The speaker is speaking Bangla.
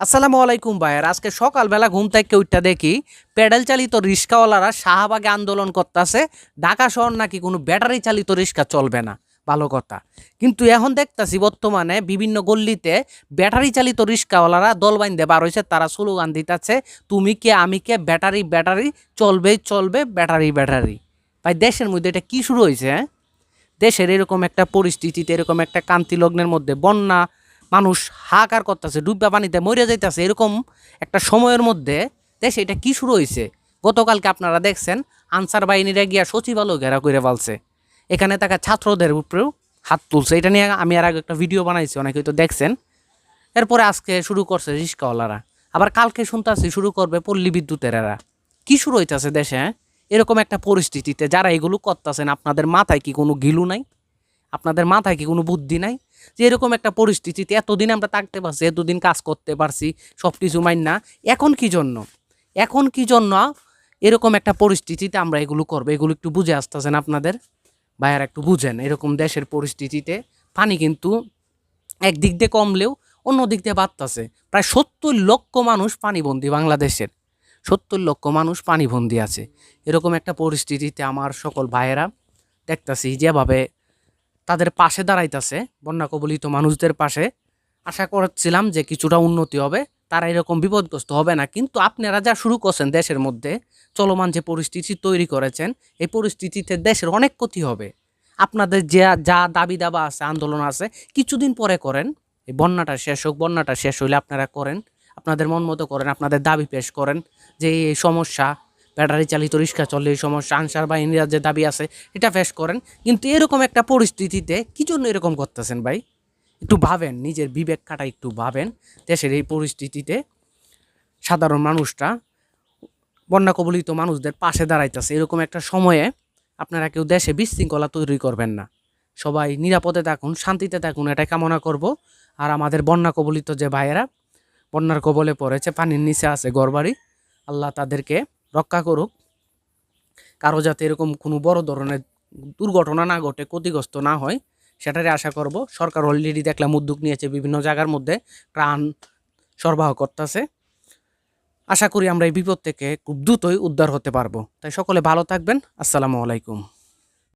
আসসালামু আলাইকুম ভাইয়ার। আজকে সকালবেলা ঘুম থেকে উঠটা দেখি প্যাডেল চালিত রিক্সাওয়ালারা শাহবাগে আন্দোলন করতেছে। ঢাকা শহর নাকি কোনো ব্যাটারি চালিত রিক্সা চলবে না। ভালো কথা। কিন্তু এখন দেখতাছি বর্তমানে বিভিন্ন গল্লিতে ব্যাটারি চালিত রিক্সাওয়ালারা দল বাইন্দে বার হয়েছে তারা স্লোগান দিতেছে, তুমি কে, আমি কে, ব্যাটারি ব্যাটারি চলবেই চলবে, ব্যাটারি ব্যাটারি। ভাই, দেশের মধ্যে এটা কী শুরু হয়েছে হ্যাঁ? দেশের এরকম একটা পরিস্থিতিতে, এরকম একটা কান্তি লগ্নের মধ্যে বন্যা মানুষ হাহাকার করতেছে, ডুববা পানিতে মরে যাইতেছে, এরকম একটা সময়ের মধ্যে দেশে এটা কি শুরু হয়েছে? গতকালকে আপনারা দেখছেন, আনসার বাহিনীরা গিয়া সচিবালয় ঘেরা করে ফেলছে। এখানে তাকে ছাত্রদের উপরেও হাত তুলছে। এটা নিয়ে আমি আর আগে একটা ভিডিও বানাইছি, অনেকে তো দেখছেন। এরপরে আজকে শুরু করছে রিস্কাওয়ালারা। আবার কালকে শুনতেছি শুরু করবে পল্লী বিদ্যুতের এরা। কি শুরু হইতেছে দেশে হ্যাঁ? এরকম একটা পরিস্থিতিতে যারা এগুলো করতেছেন, আপনাদের মাথায় কি কোনো গিলু নাই? আপনাদের মাথায় কি কোনো বুদ্ধি নাই? যে এরকম একটা পরিস্থিতিতে এতদিন আমরা থাকতে পারছি, এতদিন কাজ করতে পারছি, সব কিছু মাইন না। এখন কি জন্য? এখন কি জন্য এরকম একটা পরিস্থিতিতে আমরা এগুলো করব? এগুলো একটু বুঝে আসতেছেন আপনাদের? ভাইয়ারা একটু বুঝেন, এরকম দেশের পরিস্থিতিতে পানি কিন্তু একদিক দিয়ে কমলেও অন্য দিক দিয়ে বাড়তেছে। প্রায় সত্তর লক্ষ মানুষ পানিবন্দী বাংলাদেশের। সত্তর লক্ষ মানুষ পানিবন্দী আছে। এরকম একটা পরিস্থিতিতে আমার সকল ভাইয়েরা দেখতাছি যেভাবে তাদের পাশে দাঁড়াইতেছে। বন্যা কবলিত মানুষদের পাশে। আশা করছিলাম যে কিছুটা উন্নতি হবে। তারা এরকম বিপদগ্রস্ত হবে না। কিন্তু আপনারা যা শুরু করছেন দেশের মধ্যে, চলমান যে পরিস্থিতি তৈরি করেছেন, এই পরিস্থিতিতে দেশের অনেক ক্ষতি হবে। আপনাদের যে যা দাবি দাবা আছে, আন্দোলন আছে, কিছুদিন পরে করেন। এই বন্যাটা শেষ হোক, বন্যাটা শেষ হইলে আপনারা করেন। আপনাদের মন মতো করেন, আপনাদের দাবি পেশ করেন যে এই সমস্যা ব্যাটারি চালিত রিক্সা চলে, এই সমস্যা আনসার বাহিনীর যে দাবি আছে, এটা ফেস করেন। কিন্তু এরকম একটা পরিস্থিতিতে কী জন্য এরকম করতেছেন ভাই? একটু ভাবেন, নিজের বিবেক কাটা একটু ভাবেন। দেশের এই পরিস্থিতিতে সাধারণ মানুষটা, বন্যা কবলিত মানুষদের পাশে দাঁড়াইতেছে। এরকম একটা সময়ে আপনারা কেউ দেশে বিশৃঙ্খলা তৈরি করবেন না। সবাই নিরাপদে থাকুন, শান্তিতে থাকুন, এটাই কামনা করব। আর আমাদের বন্যা কবলিত যে ভাইয়েরা, বন্যার কবলে পড়েছে, পানির নিচে আছে, ঘরবাড়ি, আল্লাহ তাদেরকে রক্ষা করুক। কারও যাতে এরকম কোনো বড় ধরনের দুর্ঘটনা না ঘটে, ক্ষতিগ্রস্ত না হয়, সেটারই আশা করব। সরকার অলরেডি দেখলাম উদ্যোগ নিয়েছে বিভিন্ন জায়গার মধ্যে, ত্রাণ সরবরাহ করতেছে। আশা করি আমরা এই বিপদ থেকে খুব দ্রুতই উদ্ধার হতে পারব। তাই সকলে ভালো থাকবেন। আসসালামু আলাইকুম।